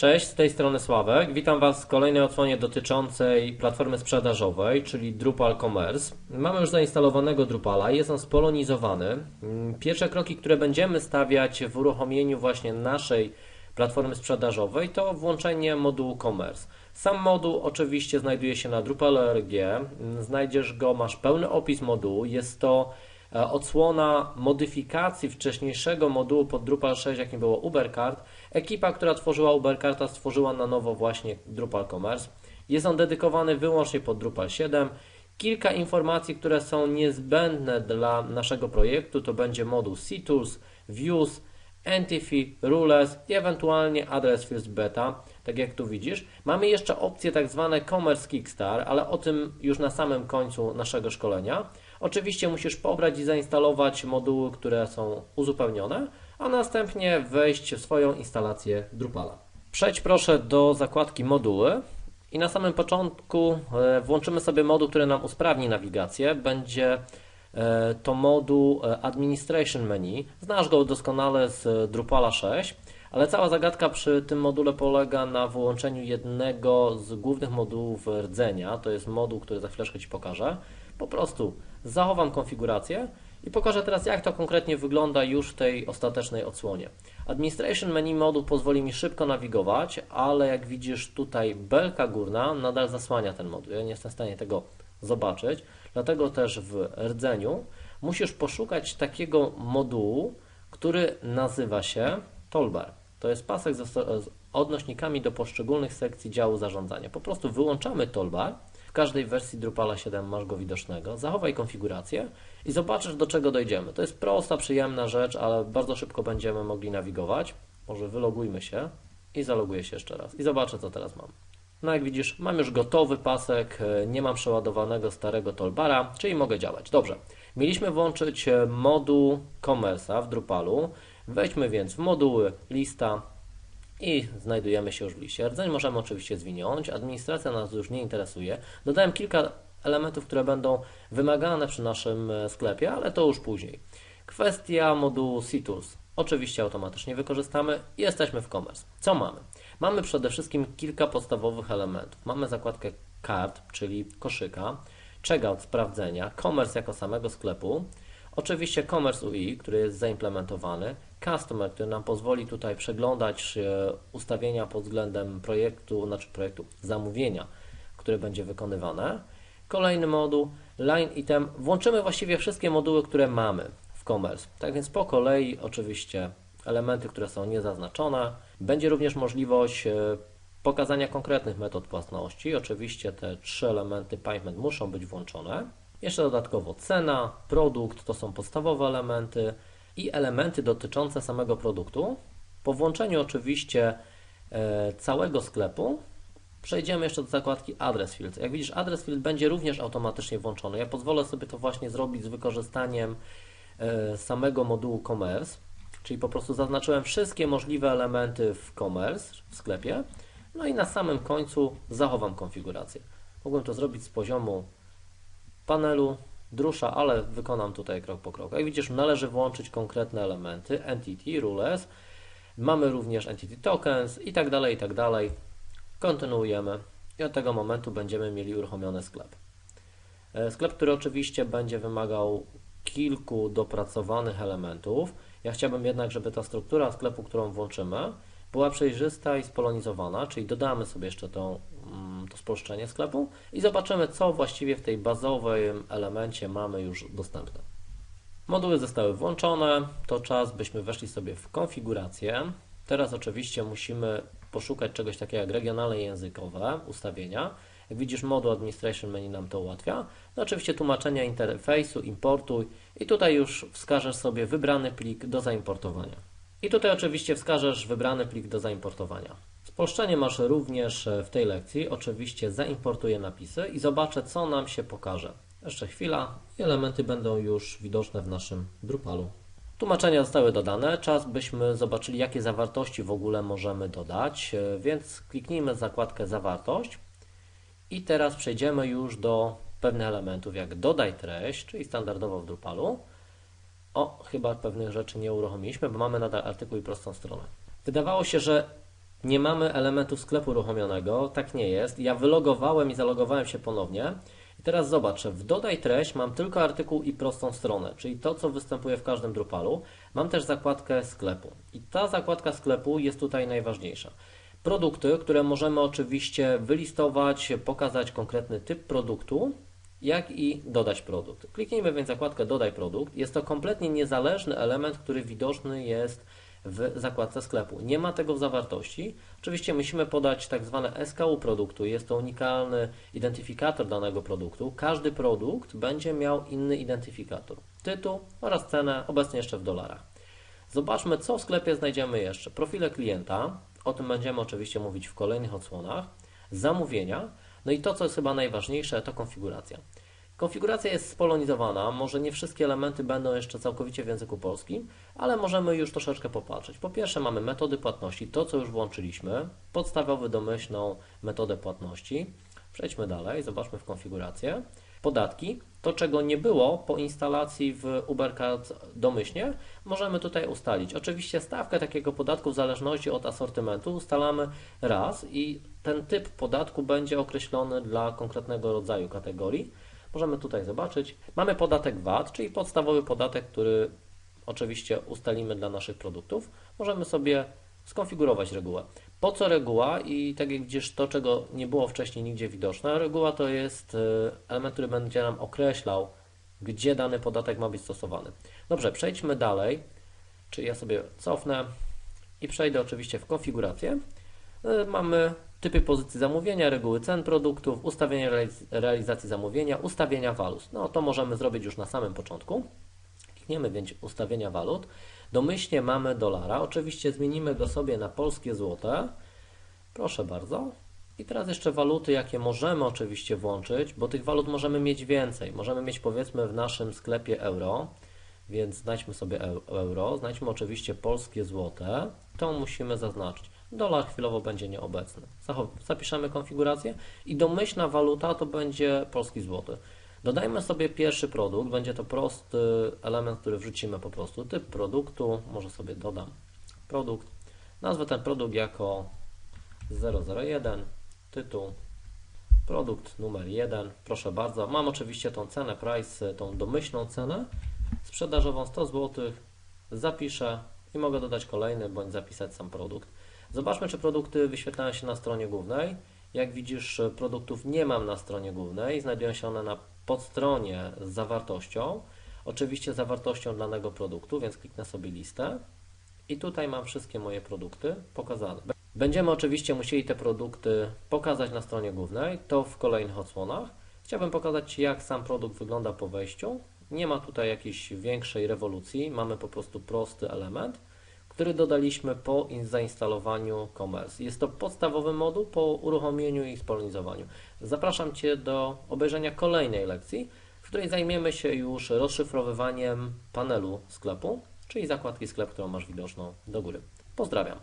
Cześć, z tej strony Sławek. Witam Was w kolejnej odsłonie dotyczącej platformy sprzedażowej, czyli Drupal Commerce. Mamy już zainstalowanego Drupala, jest on spolonizowany. Pierwsze kroki, które będziemy stawiać w uruchomieniu właśnie naszej platformy sprzedażowej to włączenie modułu Commerce. Sam moduł oczywiście znajduje się na Drupal.org. Znajdziesz go, masz pełny opis modułu. Jest to odsłona modyfikacji wcześniejszego modułu pod Drupal 6, jakim było UberCard. Ekipa, która tworzyła UberCarta, stworzyła na nowo właśnie Drupal Commerce. Jest on dedykowany wyłącznie pod Drupal 7. Kilka informacji, które są niezbędne dla naszego projektu, to będzie moduł CTools, Views, Entity, Rules i ewentualnie adres First Beta, tak jak tu widzisz. Mamy jeszcze opcję tak zwane Commerce Kickstar, ale o tym już na samym końcu naszego szkolenia. Oczywiście musisz pobrać i zainstalować moduły, które są uzupełnione, a następnie wejść w swoją instalację Drupala. Przejdź proszę do zakładki moduły i na samym początku e, włączymy sobie moduł, który nam usprawni nawigację. Będzie e, to moduł e, Administration Menu. Znasz go doskonale z Drupala 6, ale cała zagadka przy tym module polega na wyłączeniu jednego z głównych modułów rdzenia. To jest moduł, który za chwileczkę Ci pokażę. Po prostu zachowam konfigurację i pokażę teraz, jak to konkretnie wygląda już w tej ostatecznej odsłonie. Administration Menu moduł pozwoli mi szybko nawigować, ale jak widzisz tutaj belka górna nadal zasłania ten moduł. Ja nie jestem w stanie tego zobaczyć, dlatego też w rdzeniu musisz poszukać takiego modułu, który nazywa się Toolbar. To jest pasek z odnośnikami do poszczególnych sekcji działu zarządzania. Po prostu wyłączamy Toolbar w każdej wersji Drupala 7 masz go widocznego. Zachowaj konfigurację i zobaczysz do czego dojdziemy. To jest prosta, przyjemna rzecz, ale bardzo szybko będziemy mogli nawigować. Może wylogujmy się i zaloguję się jeszcze raz i zobaczę co teraz mam. No jak widzisz, mam już gotowy pasek, nie mam przeładowanego starego toolbara, czyli mogę działać. Dobrze, mieliśmy włączyć moduł Commerce'a w Drupalu. Wejdźmy więc w moduły lista, i znajdujemy się już w liście. Rdzeń możemy oczywiście zwinąć, administracja nas już nie interesuje. Dodałem kilka elementów, które będą wymagane przy naszym e, sklepie, ale to już później. Kwestia modułu CTools. Oczywiście automatycznie wykorzystamy i jesteśmy w commerce. Co mamy? Mamy przede wszystkim kilka podstawowych elementów. Mamy zakładkę kart, czyli koszyka, checkout sprawdzenia, commerce jako samego sklepu, Oczywiście Commerce UI, który jest zaimplementowany, Customer, który nam pozwoli tutaj przeglądać e, ustawienia pod względem projektu, znaczy projektu zamówienia, które będzie wykonywane. Kolejny moduł, Line Item. Włączymy właściwie wszystkie moduły, które mamy w Commerce. Tak więc po kolei oczywiście elementy, które są niezaznaczone. Będzie również możliwość e, pokazania konkretnych metod płatności. Oczywiście te trzy elementy payment muszą być włączone. Jeszcze dodatkowo cena, produkt to są podstawowe elementy i elementy dotyczące samego produktu. Po włączeniu oczywiście e, całego sklepu przejdziemy jeszcze do zakładki Address Field. Jak widzisz, Address Field będzie również automatycznie włączony. Ja pozwolę sobie to właśnie zrobić z wykorzystaniem e, samego modułu Commerce, czyli po prostu zaznaczyłem wszystkie możliwe elementy w Commerce, w sklepie, no i na samym końcu zachowam konfigurację. Mogłem to zrobić z poziomu panelu drusza, ale wykonam tutaj krok po kroku. Jak widzisz, należy włączyć konkretne elementy, entity, rules, mamy również entity tokens i tak dalej, i tak dalej. Kontynuujemy i od tego momentu będziemy mieli uruchomiony sklep. E, sklep, który oczywiście będzie wymagał kilku dopracowanych elementów. Ja chciałbym jednak, żeby ta struktura sklepu, którą włączymy, była przejrzysta i spolonizowana, czyli dodamy sobie jeszcze tą to spolszczenie sklepu i zobaczymy, co właściwie w tej bazowym elemencie mamy już dostępne. Moduły zostały włączone, to czas byśmy weszli sobie w konfigurację. Teraz oczywiście musimy poszukać czegoś takiego jak regionalne językowe ustawienia. Jak widzisz, moduł Administration Menu nam to ułatwia. No oczywiście tłumaczenia interfejsu, importuj i tutaj już wskażesz sobie wybrany plik do zaimportowania. I tutaj oczywiście wskażesz wybrany plik do zaimportowania. Spolszczenie masz również w tej lekcji. Oczywiście zaimportuję napisy i zobaczę, co nam się pokaże. Jeszcze chwila i elementy będą już widoczne w naszym Drupalu. Tłumaczenia zostały dodane. Czas byśmy zobaczyli, jakie zawartości w ogóle możemy dodać, więc kliknijmy zakładkę zawartość i teraz przejdziemy już do pewnych elementów, jak dodaj treść, czyli standardowo w Drupalu. O, chyba pewnych rzeczy nie uruchomiliśmy, bo mamy nadal artykuł i prostą stronę. Wydawało się, że nie mamy elementu sklepu uruchomionego, tak nie jest. Ja wylogowałem i zalogowałem się ponownie. I teraz zobaczę, w dodaj treść mam tylko artykuł i prostą stronę, czyli to, co występuje w każdym Drupalu. Mam też zakładkę sklepu i ta zakładka sklepu jest tutaj najważniejsza. Produkty, które możemy oczywiście wylistować, pokazać konkretny typ produktu, jak i dodać produkt. Kliknijmy więc zakładkę dodaj produkt. Jest to kompletnie niezależny element, który widoczny jest w zakładce sklepu. Nie ma tego w zawartości. Oczywiście musimy podać tak zwane SKU produktu. Jest to unikalny identyfikator danego produktu. Każdy produkt będzie miał inny identyfikator. Tytuł oraz cenę, obecnie jeszcze w dolarach. Zobaczmy, co w sklepie znajdziemy jeszcze. Profile klienta, o tym będziemy oczywiście mówić w kolejnych odsłonach. Zamówienia, no i to, co jest chyba najważniejsze, to konfiguracja. Konfiguracja jest spolonizowana, może nie wszystkie elementy będą jeszcze całkowicie w języku polskim, ale możemy już troszeczkę popatrzeć. Po pierwsze mamy metody płatności, to co już włączyliśmy, podstawowy domyślną metodę płatności. Przejdźmy dalej, zobaczmy w konfigurację. Podatki, to czego nie było po instalacji w UberCard domyślnie, możemy tutaj ustalić. Oczywiście stawkę takiego podatku w zależności od asortymentu ustalamy raz i ten typ podatku będzie określony dla konkretnego rodzaju kategorii. Możemy tutaj zobaczyć. Mamy podatek VAT, czyli podstawowy podatek, który oczywiście ustalimy dla naszych produktów. Możemy sobie skonfigurować regułę. Po co reguła? I tak jak widzisz, to czego nie było wcześniej nigdzie widoczne, reguła to jest e, element, który będzie nam określał, gdzie dany podatek ma być stosowany. Dobrze, przejdźmy dalej. Czyli ja sobie cofnę i przejdę oczywiście w konfigurację. E, mamy typy pozycji zamówienia, reguły cen produktów, ustawienia realizacji zamówienia, ustawienia walut. No to możemy zrobić już na samym początku. Klikniemy więc ustawienia walut. Domyślnie mamy dolara. Oczywiście zmienimy go sobie na polskie złote. Proszę bardzo. I teraz jeszcze waluty, jakie możemy oczywiście włączyć, bo tych walut możemy mieć więcej. Możemy mieć powiedzmy w naszym sklepie euro, więc znajdźmy sobie euro, znajdźmy oczywiście polskie złote. To musimy zaznaczyć. Dolar chwilowo będzie nieobecny. Zapiszemy konfigurację i domyślna waluta to będzie polski złoty. Dodajmy sobie pierwszy produkt, będzie to prosty element, który wrzucimy po prostu. Typ produktu, może sobie dodam produkt. Nazwę ten produkt jako 001, tytuł, produkt numer 1, proszę bardzo. Mam oczywiście tą cenę price, tą domyślną cenę sprzedażową 100 zł. Zapiszę i mogę dodać kolejny bądź zapisać sam produkt. Zobaczmy, czy produkty wyświetlają się na stronie głównej. Jak widzisz, produktów nie mam na stronie głównej, znajdują się one na podstronie z zawartością. Oczywiście zawartością danego produktu, więc kliknę sobie listę i tutaj mam wszystkie moje produkty pokazane. Będziemy oczywiście musieli te produkty pokazać na stronie głównej, to w kolejnych odsłonach. Chciałbym pokazać jak sam produkt wygląda po wejściu. Nie ma tutaj jakiejś większej rewolucji, mamy po prostu prosty element który dodaliśmy po zainstalowaniu Commerce. Jest to podstawowy moduł po uruchomieniu i spolonizowaniu. Zapraszam Cię do obejrzenia kolejnej lekcji, w której zajmiemy się już rozszyfrowywaniem panelu sklepu, czyli zakładki sklep, którą masz widoczną do góry. Pozdrawiam.